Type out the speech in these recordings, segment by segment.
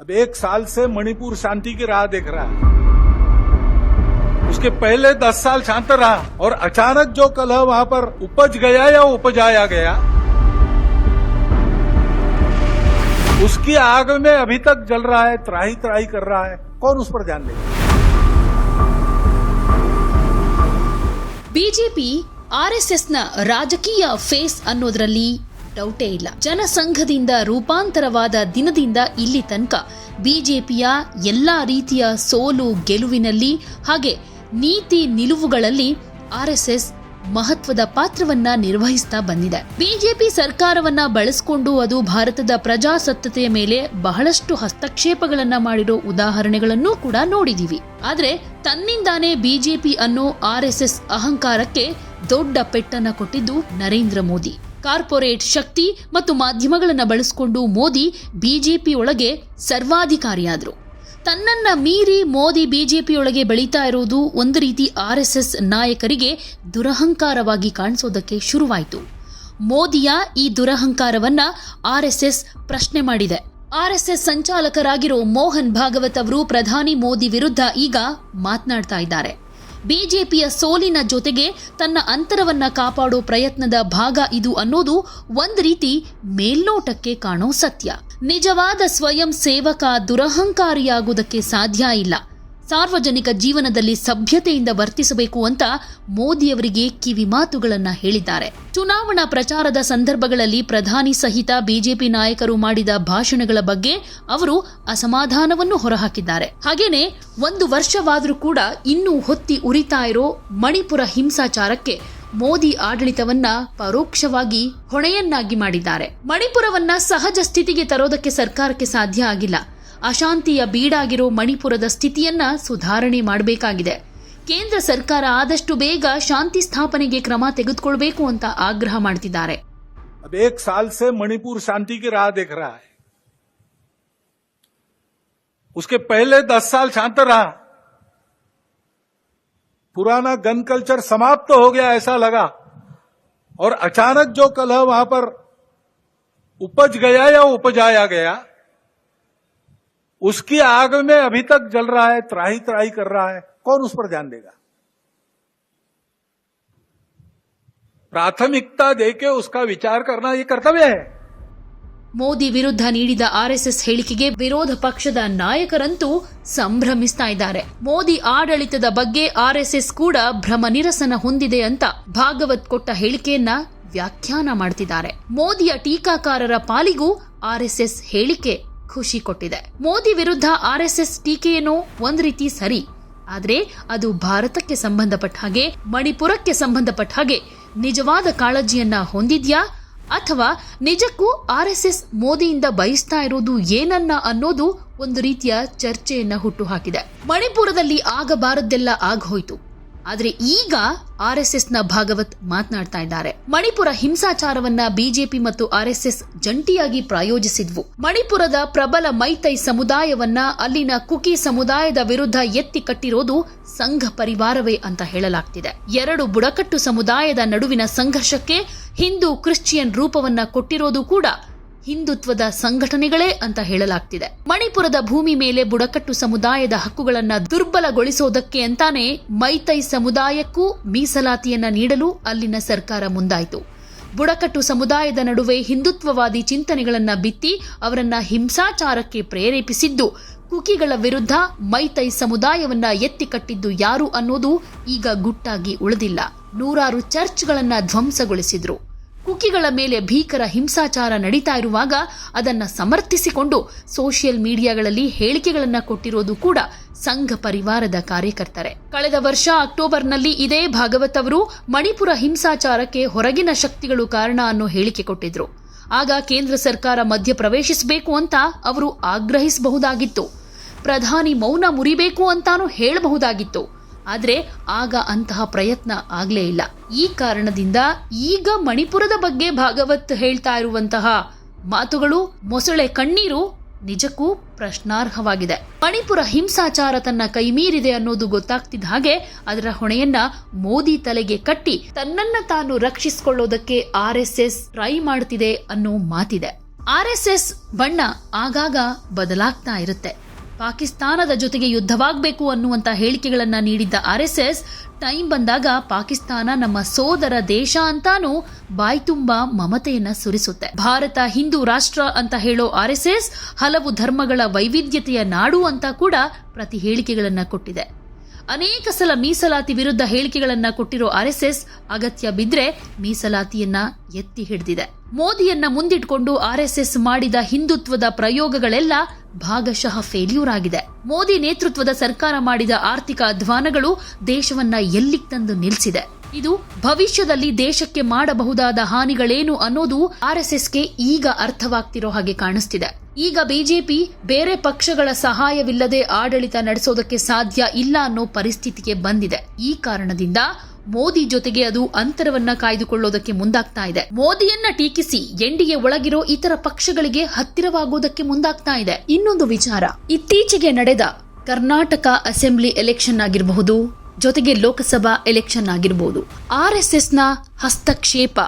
अब एक साल से मणिपुर शांति की राह देख रहा है उसके पहले दस साल शांत रहा और अचानक जो कलह वहां पर उपज गया या उपजाया गया उसकी आग में अभी तक जल रहा है त्राही त्राही कर रहा है कौन उस पर ध्यान देगा ಬಿಜೆಪಿ ಆರ್ಎಸ್ಎಸ್ನ ರಾಜಕೀಯ ಫೇಸ್ ಅನ್ನೋದ್ರಲ್ಲಿ ಡೌಟೇ ಇಲ್ಲ. ಜನಸಂಘದಿಂದ ರೂಪಾಂತರವಾದ ದಿನದಿಂದ ಇಲ್ಲಿ ತನಕ ಬಿಜೆಪಿಯ ಎಲ್ಲಾ ರೀತಿಯ ಸೋಲು ಗೆಲುವಿನಲ್ಲಿ ಹಾಗೆ ನೀತಿ ನಿಲುವುಗಳಲ್ಲಿ ಆರ್ಎಸ್ಎಸ್ ಮಹತ್ವದ ಪಾತ್ರವನ್ನ ನಿರ್ವಹಿಸ್ತಾ ಬಂದಿದೆ. ಬಿಜೆಪಿ ಸರ್ಕಾರವನ್ನ ಬಳಸಿಕೊಂಡು ಅದು ಭಾರತದ ಪ್ರಜಾಸತ್ತತೆಯ ಮೇಲೆ ಬಹಳಷ್ಟು ಹಸ್ತಕ್ಷೇಪಗಳನ್ನ ಮಾಡಿರೋ ಉದಾಹರಣೆಗಳನ್ನು ಕೂಡ ನೋಡಿದೀವಿ. ಆದ್ರೆ ತನ್ನಿಂದಾನೇ ಬಿಜೆಪಿ ಅನ್ನೋ ಆರ್ಎಸ್ಎಸ್ ಅಹಂಕಾರಕ್ಕೆ ದೊಡ್ಡ ಪೆಟ್ಟನ್ನ ಕೊಟ್ಟಿದ್ದು ನರೇಂದ್ರ ಮೋದಿ. ಕಾರ್ಪೊರೇಟ್ ಶಕ್ತಿ ಮತ್ತು ಮಾಧ್ಯಮಗಳನ್ನು ಬಳಸಿಕೊಂಡು ಮೋದಿ ಬಿಜೆಪಿಯೊಳಗೆ ಸರ್ವಾಧಿಕಾರಿಯಾದರು. ತನ್ನನ್ನ ಮೀರಿ ಮೋದಿ ಬಿಜೆಪಿಯೊಳಗೆ ಬೆಳೀತಾ ಇರೋದು ಒಂದು ರೀತಿ ಆರ್ಎಸ್ಎಸ್ ನಾಯಕರಿಗೆ ದುರಹಂಕಾರವಾಗಿ ಕಾಣಿಸೋದಕ್ಕೆ ಶುರುವಾಯಿತು. ಮೋದಿಯ ಈ ದುರಹಂಕಾರವನ್ನ ಆರ್ಎಸ್ಎಸ್ ಪ್ರಶ್ನೆ ಮಾಡಿದೆ. ಆರ್ಎಸ್ಎಸ್ ಸಂಚಾಲಕರಾಗಿರೋ ಮೋಹನ್ ಭಾಗವತ್ ಅವರು ಪ್ರಧಾನಿ ಮೋದಿ ವಿರುದ್ಧ ಈಗ ಮಾತನಾಡ್ತಾ ಇದ್ದಾರೆ. ಬಿಜೆಪಿಯ ಸೋಲಿನ ಜೊತೆಗೆ ತನ್ನ ಅಂತರವನ್ನ ಕಾಪಾಡೋ ಪ್ರಯತ್ನದ ಭಾಗ ಇದು ಅನ್ನೋದು ಒಂದು ರೀತಿ ಮೇಲ್ನೋಟಕ್ಕೆ ಕಾಣೋ ಸತ್ಯ. ನಿಜವಾದ ಸ್ವಯಂ ಸೇವಕ ದುರಹಂಕಾರಿಯಾಗುವುದಕ್ಕೆ ಸಾಧ್ಯ ಇಲ್ಲ. ಸಾರ್ವಜನಿಕ ಜೀವನದಲ್ಲಿ ಸಭ್ಯತೆಯಿಂದ ವರ್ತಿಸಬೇಕು ಅಂತ ಮೋದಿಯವರಿಗೆ ಕಿವಿ ಮಾತುಗಳನ್ನು ಹೇಳಿದ್ದಾರೆ. ಚುನಾವಣಾ ಪ್ರಚಾರದ ಸಂದರ್ಭಗಳಲ್ಲಿ ಪ್ರಧಾನಿ ಸಹಿತ ಬಿಜೆಪಿ ನಾಯಕರು ಮಾಡಿದ ಭಾಷಣಗಳ ಬಗ್ಗೆ ಅವರು ಅಸಮಾಧಾನವನ್ನು ಹೊರಹಾಕಿದ್ದಾರೆ. ಹಾಗೇನೆ ಒಂದು ವರ್ಷವಾದರೂ ಕೂಡ ಇನ್ನೂ ಹೊತ್ತಿ ಉರಿತಾ ಇರೋ ಮಣಿಪುರ ಹಿಂಸಾಚಾರಕ್ಕೆ ಮೋದಿ ಆಡಳಿತವನ್ನ ಪರೋಕ್ಷವಾಗಿ ಹೊಣೆಯನ್ನಾಗಿ ಮಾಡಿದ್ದಾರೆ. ಮಣಿಪುರವನ್ನ ಸಹಜ ಸ್ಥಿತಿಗೆ ತರೋದಕ್ಕೆ ಸರ್ಕಾರಕ್ಕೆ ಸಾಧ್ಯ ಆಗಿಲ್ಲ. ಅಶಾಂತಿಯ ಬೀಡಾಗಿರೋ ಮಣಿಪುರದ ಸ್ಥಿತಿಯನ್ನ ಸುಧಾರಣೆ ಮಾಡಬೇಕಾಗಿದೆ ಕೇಂದ್ರ ಸರ್ಕಾರ ಆದಷ್ಟು ಬೇಗ ಶಾಂತಿ ಸ್ಥಾಪನೆಗೆ ಕ್ರಮ ತೆಗೆದುಕೊಳ್ಬೇಕು ಅಂತ ಆಗ್ರಹ ಮಾಡ್ತಿದ್ದಾರೆ अब एक साल से मणिपुर शांति की राह देख रहा है उसके पहले दस साल शांत रहा पुराना गन कल्चर समाप्त हो गया ऐसा लगा और अचानक जो कलह वहां पर उपज गया या उपजाया गया उसकी आग में अभी तक जल रहा है त्राही त्राही कर रहा है कौन उस पर ध्यान देगा प्राथमिकता देके उसका विचार करना ये कर्तव्य है ಮೋದಿ ವಿರುದ್ಧ ನೀಡಿದ ಆರ್ಎಸ್ಎಸ್ ಹೇಳಿಕೆಗೆ ವಿರೋಧ ಪಕ್ಷದ ನಾಯಕರಂತೂ ಸಂಭ್ರಮಿಸ್ತಾ ಇದ್ದಾರೆ ಮೋದಿ ಆಡಳಿತದ ಬಗ್ಗೆ ಆರ್ಎಸ್ಎಸ್ ಕೂಡ ಭ್ರಮ ನಿರಸನ ಹೊಂದಿದೆ ಅಂತ ಭಾಗವತ್ ಕೊಟ್ಟ ಹೇಳಿಕೆಯನ್ನ ವ್ಯಾಖ್ಯಾನ ಮಾಡ್ತಿದ್ದಾರೆ ಮೋದಿಯ ಟೀಕಾಕಾರರ ಪಾಲಿಗೂ ಆರ್ಎಸ್ಎಸ್ ಹೇಳಿಕೆ ಖುಷಿ ಕೊಟ್ಟಿದೆ. ಮೋದಿ ವಿರುದ್ಧ ಆರ್ಎಸ್ಎಸ್ ಟೀಕೆಯೇನೋ ಒಂದ್ ರೀತಿ ಸರಿ. ಆದ್ರೆ ಅದು ಭಾರತಕ್ಕೆ ಸಂಬಂಧಪಟ್ಟ ಹಾಗೆ, ಮಣಿಪುರಕ್ಕೆ ಸಂಬಂಧಪಟ್ಟ ಹಾಗೆ. ನಿಜವಾದ ಕಾಳಜಿಯನ್ನ ಹೊಂದಿದ್ಯಾ? ಅಥವಾ ನಿಜಕ್ಕೂ ಆರ್ಎಸ್ಎಸ್ ಮೋದಿಯಿಂದ ಬಯಸ್ತಾ ಇರೋದು ಏನನ್ನ ಅನ್ನೋದು ಒಂದು ರೀತಿಯ ಚರ್ಚೆಯನ್ನ ಹುಟ್ಟು ಹಾಕಿದೆ. ಮಣಿಪುರದಲ್ಲಿ ಆಗಬಾರದ್ದೆಲ್ಲ ಆಗೋಯ್ತು ಆದ್ರೆ ಈಗ ಆರ್ಎಸ್ಎಸ್ನ ಭಾಗವತ್ ಮಾತನಾಡ್ತಾ ಇದ್ದಾರೆ. ಮಣಿಪುರ ಹಿಂಸಾಚಾರವನ್ನ ಬಿಜೆಪಿ ಮತ್ತು ಆರ್ಎಸ್ಎಸ್ ಜಂಟಿಯಾಗಿ ಪ್ರಾಯೋಜಿಸಿದ್ವು. ಮಣಿಪುರದ ಪ್ರಬಲ ಮೈತೈ ಸಮುದಾಯವನ್ನ ಅಲ್ಲಿನ ಕುಕಿ ಸಮುದಾಯದ ವಿರುದ್ಧ ಎತ್ತಿ ಕಟ್ಟಿರೋದು ಸಂಘ ಪರಿವಾರವೇ ಅಂತ ಹೇಳಲಾಗ್ತಿದೆ. ಎರಡು ಬುಡಕಟ್ಟು ಸಮುದಾಯದ ನಡುವಿನ ಸಂಘರ್ಷಕ್ಕೆ ಹಿಂದೂ ಕ್ರಿಶ್ಚಿಯನ್ ರೂಪವನ್ನ ಕೊಟ್ಟಿರೋದು ಕೂಡ ಹಿಂದುತ್ವದ ಸಂಘಟನೆಗಳೇ ಅಂತ ಹೇಳಲಾಗ್ತಿದೆ. ಮಣಿಪುರದ ಭೂಮಿ ಮೇಲೆ ಬುಡಕಟ್ಟು ಸಮುದಾಯದ ಹಕ್ಕುಗಳನ್ನ ದುರ್ಬಲಗೊಳಿಸೋದಕ್ಕೆ ಅಂತಾನೆ ಮೈತೈ ಸಮುದಾಯಕ್ಕೂ ಮೀಸಲಾತಿಯನ್ನ ನೀಡಲು ಅಲ್ಲಿನ ಸರ್ಕಾರ ಮುಂದಾಯಿತು. ಬುಡಕಟ್ಟು ಸಮುದಾಯದ ನಡುವೆ ಹಿಂದುತ್ವವಾದಿ ಚಿಂತನೆಗಳನ್ನ ಬಿತ್ತಿ ಅವರನ್ನ ಹಿಂಸಾಚಾರಕ್ಕೆ ಪ್ರೇರೇಪಿಸಿದ್ದು, ಕುಕಿಗಳ ವಿರುದ್ಧ ಮೈತೈ ಸಮುದಾಯವನ್ನ ಎತ್ತಿ ಕಟ್ಟಿದ್ದು ಯಾರು ಅನ್ನೋದು ಈಗ ಗುಟ್ಟಾಗಿ ಉಳಿದಿಲ್ಲ. ನೂರಾರು ಚರ್ಚ್ಗಳನ್ನ ಧ್ವಂಸಗೊಳಿಸಿದ್ರು. ಕುಕಿಗಳ ಮೇಲೆ ಭೀಕರ ಹಿಂಸಾಚಾರ ನಡೀತಾ ಇರುವಾಗ ಅದನ್ನು ಸಮರ್ಥಿಸಿಕೊಂಡು ಸೋಷಿಯಲ್ ಮೀಡಿಯಾಗಳಲ್ಲಿ ಹೇಳಿಕೆಗಳನ್ನು ಕೊಟ್ಟಿರೋದು ಕೂಡ ಸಂಘ ಪರಿವಾರದ ಕಾರ್ಯಕರ್ತರೆ. ಕಳೆದ ವರ್ಷ ಅಕ್ಟೋಬರ್ನಲ್ಲಿ ಇದೇ ಭಾಗವತ್ ಅವರು ಮಣಿಪುರ ಹಿಂಸಾಚಾರಕ್ಕೆ ಹೊರಗಿನ ಶಕ್ತಿಗಳು ಕಾರಣ ಅನ್ನೋ ಹೇಳಿಕೆ ಕೊಟ್ಟಿದ್ರು. ಆಗ ಕೇಂದ್ರ ಸರ್ಕಾರ ಮಧ್ಯ ಪ್ರವೇಶಿಸಬೇಕು ಅಂತ ಅವರು ಆಗ್ರಹಿಸಬಹುದಾಗಿತ್ತು. ಪ್ರಧಾನಿ ಮೌನ ಮುರಿಬೇಕು ಅಂತಾನೂ ಹೇಳಬಹುದಾಗಿತ್ತು. ಆದ್ರೆ ಆಗ ಅಂತಹ ಪ್ರಯತ್ನ ಆಗಲೇ ಇಲ್ಲ. ಈ ಕಾರಣದಿಂದ ಈಗ ಮಣಿಪುರದ ಬಗ್ಗೆ ಭಾಗವತ್ ಹೇಳ್ತಾ ಇರುವಂತಹ ಮಾತುಗಳು, ಮೊಸಳೆ ಕಣ್ಣೀರು ನಿಜಕ್ಕೂ ಪ್ರಶ್ನಾರ್ಹವಾಗಿದೆ. ಮಣಿಪುರ ಹಿಂಸಾಚಾರ ತನ್ನ ಕೈಮೀರಿದೆ ಅನ್ನೋದು ಗೊತ್ತಾಗ್ತಿದ್ದ ಹಾಗೆ ಅದರ ಹೊಣೆಯನ್ನ ಮೋದಿ ತಲೆಗೆ ಕಟ್ಟಿ ತನ್ನನ್ನ ತಾನು ರಕ್ಷಿಸಿಕೊಳ್ಳೋದಕ್ಕೆ ಆರ್ ಎಸ್ ಎಸ್ ಟ್ರೈ ಮಾಡ್ತಿದೆ ಅನ್ನೋ ಮಾತಿದೆ. ಆರ್ಎಸ್ಎಸ್ ಬಣ್ಣ ಆಗಾಗ ಬದಲಾಗ್ತಾ ಇರುತ್ತೆ. ಪಾಕಿಸ್ತಾನದ ಜೊತೆಗೆ ಯುದ್ಧವಾಗಬೇಕು ಅನ್ನುವಂಥ ಹೇಳಿಕೆಗಳನ್ನು ನೀಡಿದ್ದ ಆರ್ಎಸ್ಎಸ್, ಟೈಮ್ ಬಂದಾಗ ಪಾಕಿಸ್ತಾನ ನಮ್ಮ ಸೋದರ ದೇಶ ಅಂತಾನೂ ಬಾಯ್ತುಂಬ ಮಮತೆಯನ್ನ ಸುರಿಸುತ್ತೆ. ಭಾರತ ಹಿಂದೂ ರಾಷ್ಟ್ರ ಅಂತ ಹೇಳೋ ಆರ್ಎಸ್ಎಸ್ ಹಲವು ಧರ್ಮಗಳ ವೈವಿಧ್ಯತೆಯ ನಾಡು ಅಂತ ಕೂಡ ಪ್ರತಿ ಹೇಳಿಕೆಗಳನ್ನು ಕೊಟ್ಟಿದೆ. ಅನೇಕ ಸಲ ಮೀಸಲಾತಿ ವಿರುದ್ಧ ಹೇಳಿಕೆಗಳನ್ನ ಕೊಟ್ಟಿರೋ ಆರ್ಎಸ್ಎಸ್ ಅಗತ್ಯ ಬಿದ್ರೆ ಮೀಸಲಾತಿಯನ್ನ ಎತ್ತಿ ಹಿಡಿದಿದೆ. ಮೋದಿಯನ್ನ ಮುಂದಿಟ್ಕೊಂಡು ಆರ್ಎಸ್ಎಸ್ ಮಾಡಿದ ಹಿಂದುತ್ವದ ಪ್ರಯೋಗಗಳೆಲ್ಲ ಭಾಗಶಃ ಫೇಲ್ಯೂರ್ ಆಗಿದೆ. ಮೋದಿ ನೇತೃತ್ವದ ಸರ್ಕಾರ ಮಾಡಿದ ಆರ್ಥಿಕ ಅಧ್ವಾನಗಳು ದೇಶವನ್ನ ಎಲ್ಲಿಗ್ ತಂದು ನಿಲ್ಸಿದೆ? ಇದು ಭವಿಷ್ಯದಲ್ಲಿ ದೇಶಕ್ಕೆ ಮಾಡಬಹುದಾದ ಹಾನಿಗಳೇನು ಅನ್ನೋದು ಆರ್ಎಸ್ಎಸ್ಗೆ ಈಗ ಅರ್ಥವಾಗ್ತಿರೋ ಹಾಗೆ ಕಾಣಿಸ್ತಿದೆ. ಈಗ ಬಿಜೆಪಿ ಬೇರೆ ಪಕ್ಷಗಳ ಸಹಾಯವಿಲ್ಲದೆ ಆಡಳಿತ ನಡೆಸೋದಕ್ಕೆ ಸಾಧ್ಯ ಇಲ್ಲ ಅನ್ನೋ ಪರಿಸ್ಥಿತಿಗೆ ಬಂದಿದೆ. ಈ ಕಾರಣದಿಂದ ಮೋದಿ ಜೊತೆಗೆ ಅದು ಅಂತರವನ್ನ ಕಾಯ್ದುಕೊಳ್ಳೋದಕ್ಕೆ ಮುಂದಾಗ್ತಾ ಇದೆ. ಮೋದಿಯನ್ನ ಟೀಕಿಸಿ ಎಂಡಿಗೆ ಒಳಗಿರೋ ಇತರ ಪಕ್ಷಗಳಿಗೆ ಹತ್ತಿರವಾಗೋದಕ್ಕೆ ಮುಂದಾಗ್ತಾ ಇದೆ. ಇನ್ನೊಂದು ವಿಚಾರ. ಇತ್ತೀಚೆಗೆ ನಡೆದ ಕರ್ನಾಟಕ ಅಸೆಂಬ್ಲಿ ಎಲೆಕ್ಷನ್ ಆಗಿರಬಹುದು. ಜೊತೆಗೆ ಲೋಕಸಭಾ ಎಲೆಕ್ಷನ್ ಆಗಿರ್ಬೋದು. ಆರ್ ಎಸ್ ಎಸ್ನ ಹಸ್ತಕ್ಷೇಪ.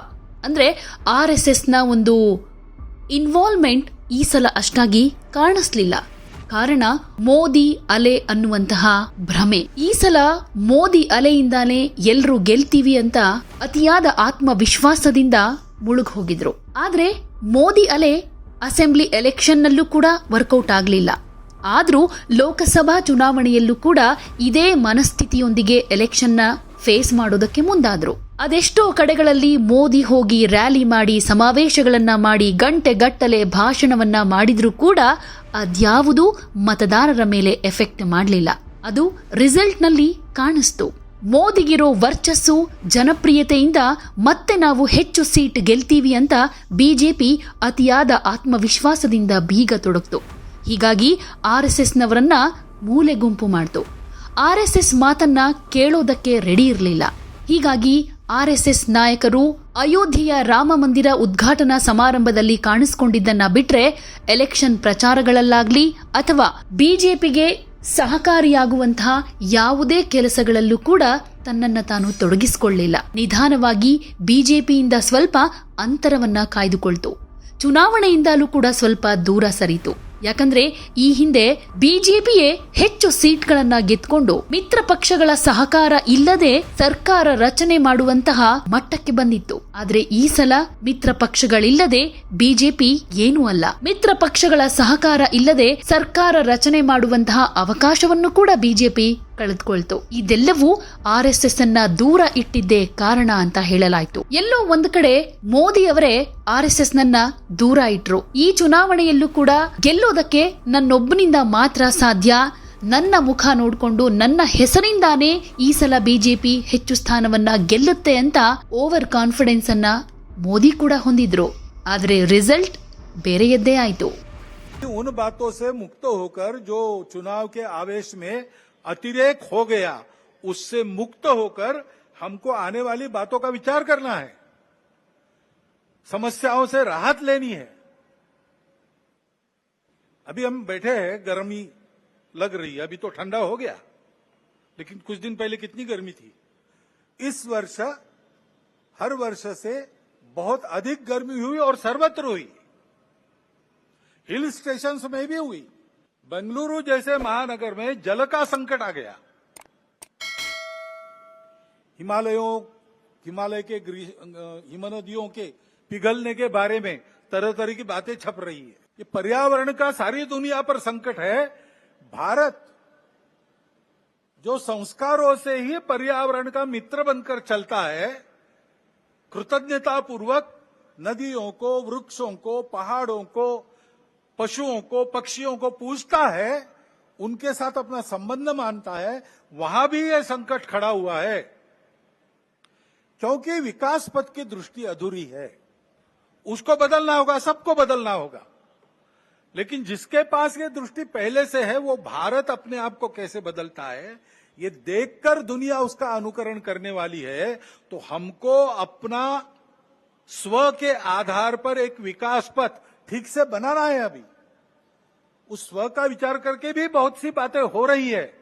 ಅಂದ್ರೆ ಆರ್ ಎಸ್ ಎಸ್ನ ಒಂದು ಇನ್ವಾಲ್ವ್ಮೆಂಟ್ ಈ ಸಲ ಅಷ್ಟಾಗಿ ಕಾಣಿಸ್ಲಿಲ್ಲ. ಕಾರಣ ಮೋದಿ ಅಲೆ ಅನ್ನುವಂತಹ ಭ್ರಮೆ. ಈ ಸಲ ಮೋದಿ ಅಲೆಯಿಂದಾನೇ ಎಲ್ರೂ ಗೆಲ್ತೀವಿ ಅಂತ ಅತಿಯಾದ ಆತ್ಮವಿಶ್ವಾಸದಿಂದ ಮುಳುಗ್ ಹೋಗಿದ್ರು ಆದ್ರೆ ಮೋದಿ ಅಲೆ ಅಸೆಂಬ್ಲಿ ಎಲೆಕ್ಷನ್ನಲ್ಲೂ ಕೂಡ ವರ್ಕೌಟ್ ಆಗ್ಲಿಲ್ಲ. ಆದ್ರೂ ಲೋಕಸಭಾ ಚುನಾವಣೆಯಲ್ಲೂ ಕೂಡ ಇದೇ ಮನಸ್ಥಿತಿಯೊಂದಿಗೆ ಎಲೆಕ್ಷನ್ನ ಫೇಸ್ ಮಾಡೋದಕ್ಕೆ ಮುಂದಾದರು. ಅದೆಷ್ಟೋ ಕಡೆಗಳಲ್ಲಿ ಮೋದಿ ಹೋಗಿ ರ್ಯಾಲಿ ಮಾಡಿ, ಸಮಾವೇಶಗಳನ್ನು ಮಾಡಿ, ಗಂಟೆ ಗಟ್ಟಲೆ ಭಾಷಣವನ್ನ ಮಾಡಿದ್ರೂ ಕೂಡ ಅದ್ಯಾವುದೂ ಮತದಾರರ ಮೇಲೆ ಎಫೆಕ್ಟ್ ಮಾಡಲಿಲ್ಲ. ಅದು ರಿಸಲ್ಟ್ನಲ್ಲಿ ಕಾಣಿಸ್ತು. ಮೋದಿಗಿರೋ ವರ್ಚಸ್ಸು, ಜನಪ್ರಿಯತೆಯಿಂದ ಮತ್ತೆ ನಾವು ಹೆಚ್ಚು ಸೀಟ್ ಗೆಲ್ತೀವಿ ಅಂತ ಬಿಜೆಪಿ ಅತಿಯಾದ ಆತ್ಮವಿಶ್ವಾಸದಿಂದ ಬೀಗ ತೊಡಗ್ತು. ಹೀಗಾಗಿ ಆರ್ ಎಸ್ ಆರ್ಎಸ್ಎಸ್ನವರನ್ನ ಮೂಲೆ ಗುಂಪು ಮಾಡ್ತು. ಎಸ್ ಮಾತನ್ನ ಕೇಳೋದಕ್ಕೆ ರೆಡಿ ಇರಲಿಲ್ಲ. ಹೀಗಾಗಿ ಎಸ್ ನಾಯಕರು ಅಯೋಧ್ಯೆಯ ರಾಮ ಮಂದಿರ ಉದ್ಘಾಟನಾ ಸಮಾರಂಭದಲ್ಲಿ ಕಾಣಿಸಿಕೊಂಡಿದ್ದನ್ನ ಬಿಟ್ರೆ ಎಲೆಕ್ಷನ್ ಪ್ರಚಾರಗಳಲ್ಲಾಗ್ಲಿ ಅಥವಾ ಬಿಜೆಪಿಗೆ ಸಹಕಾರಿಯಾಗುವಂತಹ ಯಾವುದೇ ಕೆಲಸಗಳಲ್ಲೂ ಕೂಡ ತನ್ನನ್ನು ತಾನು ತೊಡಗಿಸಿಕೊಳ್ಳಿಲ್ಲ. ನಿಧಾನವಾಗಿ ಬಿಜೆಪಿಯಿಂದ ಸ್ವಲ್ಪ ಅಂತರವನ್ನ ಕಾಯ್ದುಕೊಳ್ತು. ಚುನಾವಣೆಯಿಂದಲೂ ಕೂಡ ಸ್ವಲ್ಪ ದೂರ ಸರಿತು. ಯಾಕಂದ್ರೆ ಈ ಹಿಂದೆ ಬಿಜೆಪಿಯೇ ಹೆಚ್ಚು ಸೀಟ್ಗಳನ್ನ ಗೆದ್ಕೊಂಡು ಮಿತ್ರ ಪಕ್ಷಗಳ ಸಹಕಾರ ಇಲ್ಲದೆ ಸರ್ಕಾರ ರಚನೆ ಮಾಡುವಂತಹ ಮಟ್ಟಕ್ಕೆ ಬಂದಿತ್ತು. ಆದ್ರೆ ಈ ಸಲ ಮಿತ್ರ ಪಕ್ಷಗಳಿಲ್ಲದೆ ಬಿಜೆಪಿ ಏನೂ ಅಲ್ಲ. ಮಿತ್ರ ಪಕ್ಷಗಳ ಸಹಕಾರ ಇಲ್ಲದೆ ಸರ್ಕಾರ ರಚನೆ ಮಾಡುವಂತಹ ಅವಕಾಶವನ್ನು ಕೂಡ ಬಿಜೆಪಿ ಕಳೆದುಕೊಳ್ತು ಇದೆಲ್ಲವೂ ಆರ್ ಎಸ್ ಎಸ್ ಅನ್ನ ದೂರ ಇಟ್ಟಿದ್ದೇ ಕಾರಣ ಅಂತ ಹೇಳಲಾಯ್ತು ಎಲ್ಲೋ ಒಂದು ಕಡೆ ಮೋದಿ ಅವರೇ ಆರ್ ಎಸ್ ಎಸ್ ನನ್ನ ದೂರ ಇಟ್ರು ಈ ಚುನಾವಣೆಯಲ್ಲೂ ಕೂಡ ಗೆಲ್ಲೋದಕ್ಕೆ ನನ್ನೊಬ್ಬನಿಂದ ಮಾತ್ರ ಸಾಧ್ಯ ನನ್ನ ಮುಖ ನೋಡಿಕೊಂಡು ನನ್ನ ಹೆಸರಿಂದಾನೇ ಈ ಸಲ ಬಿಜೆಪಿ ಹೆಚ್ಚು ಸ್ಥಾನವನ್ನ ಗೆಲ್ಲುತ್ತೆ ಅಂತ ಓವರ್ ಕಾನ್ಫಿಡೆನ್ಸ್ ಅನ್ನ ಮೋದಿ ಕೂಡ ಹೊಂದಿದ್ರು ಆದ್ರೆ ರಿಸಲ್ಟ್ ಬೇರೆಯದ್ದೇ ಆಯ್ತು उन बातों से मुक्त होकर जो चुनाव के आवेश में अतिरेक हो गया, उससे मुक्त होकर हमको आने वाली बातों का विचार करना है। समस्याओं से राहत लेनी है। अभी हम बैठे हैं, गर्मी लग रही है, अभी तो ठंडा हो गया, लेकिन कुछ दिन पहले कितनी गर्मी थी। इस वर्ष, हर वर्ष से बहुत अधिक गर्मी हुई और सर्वत्र हुई। हिल स्टेशन में भी हुई। बेंगलुरु जैसे महानगर में जल का संकट आ गया। हिमालयों, हिमालय के हिमनदियों के पिघलने के बारे में तरह तरह की बातें छप रही है। ये पर्यावरण का सारी दुनिया पर संकट है। भारत जो संस्कारों से ही पर्यावरण का मित्र बनकर चलता है कृतज्ञता पूर्वक नदियों को, वृक्षों को, पहाड़ों को पशुओं को, पक्षियों को पूजता है, उनके साथ अपना संबंध मानता है, वहाँ भी यह संकट खड़ा हुआ है। क्योंकि विकास पथ की दृष्टि अधूरी है। उसको बदलना होगा, सबको बदलना होगा। लेकिन जिसके पास ये दृष्टि पहले से है, वो भारत अपने आप को कैसे बदलता है, ये देखकर दुनिया उसका अनुकरण करने वाली है तो हमको अपना स्व के आधार पर एक विकास पथ ठीक से बनाना है अभी। उस स्व का विचार करके भी बहुत सी बातें हो रही है,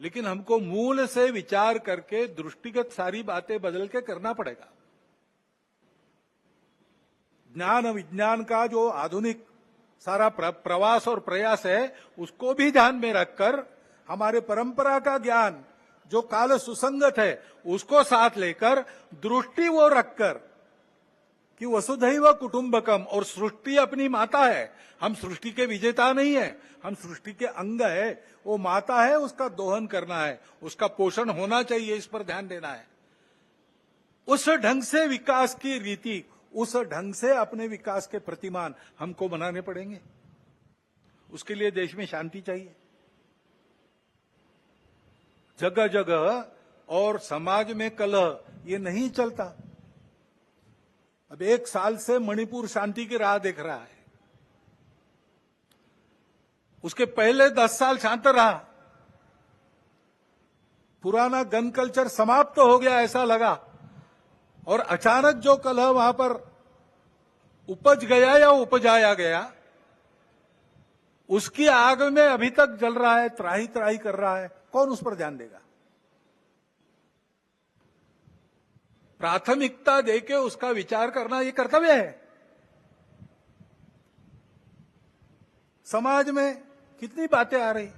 लेकिन हमको मूल से विचार करके, दृष्टिगत सारी बातें बदल के करना पड़ेगा। ज्ञान विज्ञान का जो आधुनिक सारा प्रवास और प्रयास है, उसको भी ध्यान में रखकर, हमारे परंपरा का ज्ञान, जो काल सुसंगत है, उसको साथ लेकर, दृष्टि वो रखकर कि वसुधैव कुटुंबकम, और सृष्टि अपनी माता है। हम सृष्टि के विजेता नहीं है, हम सृष्टि के अंग है। वो माता है, उसका दोहन करना है, उसका पोषण होना चाहिए, इस पर ध्यान देना है। उस ढंग से विकास की रीति, उस ढंग से अपने विकास के प्रतिमान हमको बनाने पड़ेंगे। उसके लिए देश में शांति चाहिए। जगह जगह और समाज में कलह, ये नहीं चलता। अब एक साल से मणिपुर शांति की राह देख रहा है। उसके पहले दस साल शांत रहा। पुराना गन कल्चर समाप्त तो हो गया ऐसा लगा। और अचानक जो कलह वहाँ पर उपज गया या उपजाया गया, उसकी आग में अभी तक जल रहा है त्राही त्राही कर रहा है। कौन उस पर ध्यान देगा? प्राथमिकता देके उसका विचार करना ये कर्तव्य है। समाज में कितनी बातें आ रही?